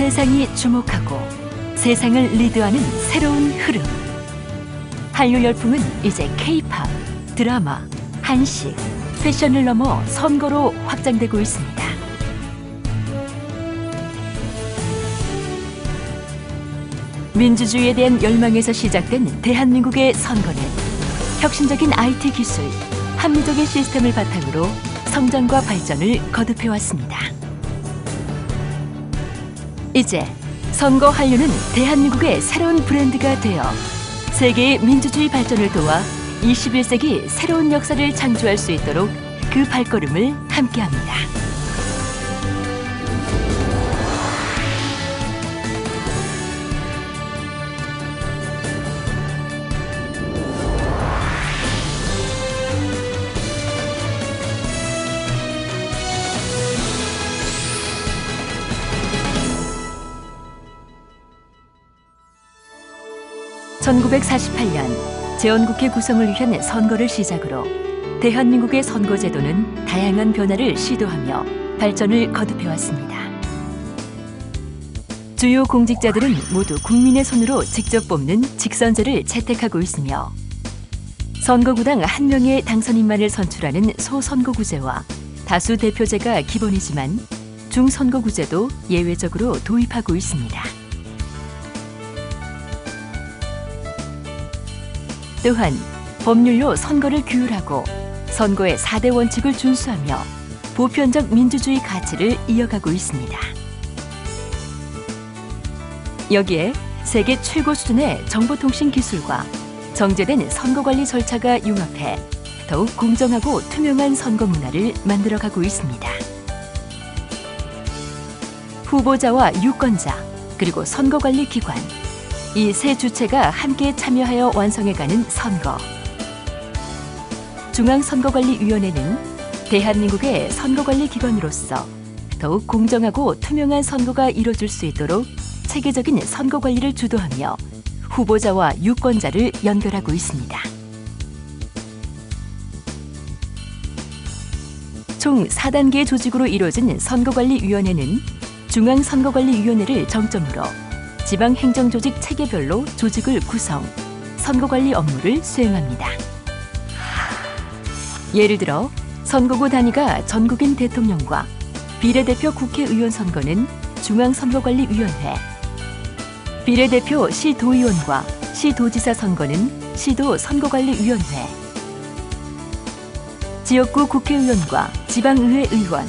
세상이 주목하고 세상을 리드하는 새로운 흐름. 한류 열풍은 이제 K-팝, 드라마, 한식, 패션을 넘어 선거로 확장되고 있습니다. 민주주의에 대한 열망에서 시작된 대한민국의 선거는 혁신적인 IT 기술, 합리적인 시스템을 바탕으로 성장과 발전을 거듭해왔습니다. 이제 선거 한류는 대한민국의 새로운 브랜드가 되어 세계의 민주주의 발전을 도와 21세기 새로운 역사를 창조할 수 있도록 그 발걸음을 함께합니다. (1948년) 재헌국회 구성을 위한 선거를 시작으로 대한민국의 선거제도는 다양한 변화를 시도하며 발전을 거듭해왔습니다. 주요 공직자들은 모두 국민의 손으로 직접 뽑는 직선제를 채택하고 있으며 선거구당 한 명의 당선인만을 선출하는 소선거구제와 다수 대표제가 기본이지만 중선거구제도 예외적으로 도입하고 있습니다. 또한 법률로 선거를 규율하고 선거의 4대 원칙을 준수하며 보편적 민주주의 가치를 이어가고 있습니다. 여기에 세계 최고 수준의 정보통신 기술과 정제된 선거관리 절차가 융합해 더욱 공정하고 투명한 선거 문화를 만들어가고 있습니다. 후보자와 유권자 그리고 선거관리 기관 이 세 주체가 함께 참여하여 완성해가는 선거. 중앙선거관리위원회는 대한민국의 선거관리 기관으로서 더욱 공정하고 투명한 선거가 이뤄질 수 있도록 체계적인 선거 관리를 주도하며 후보자와 유권자를 연결하고 있습니다. 총 4단계 조직으로 이루어진 선거관리위원회는 중앙선거관리위원회를 정점으로 지방 행정조직 체계별로 조직을 구성, 선거관리 업무를 수행합니다. 예를 들어 선거구 단위가 전국인 대통령과 비례대표 국회의원 선거는 중앙선거관리위원회, 비례대표 시도의원과 시도지사 선거는 시도선거관리위원회, 지역구 국회의원과 지방의회 의원,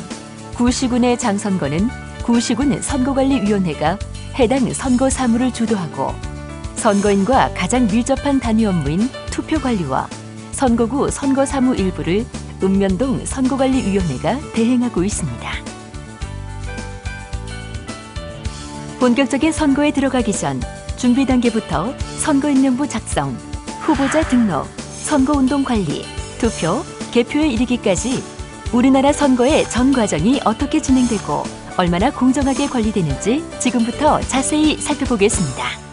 구시군의 장선거는 구시군 선거관리위원회가 해당 선거 사무를 주도하고 선거인과 가장 밀접한 단위 업무인 투표 관리와 선거구 선거 사무 일부를 읍면동 선거관리위원회가 대행하고 있습니다. 본격적인 선거에 들어가기 전 준비 단계부터 선거인명부 작성, 후보자 등록, 선거운동 관리, 투표, 개표에 이르기까지 우리나라 선거의 전 과정이 어떻게 진행되고 얼마나 공정하게 관리되는지 지금부터 자세히 살펴보겠습니다.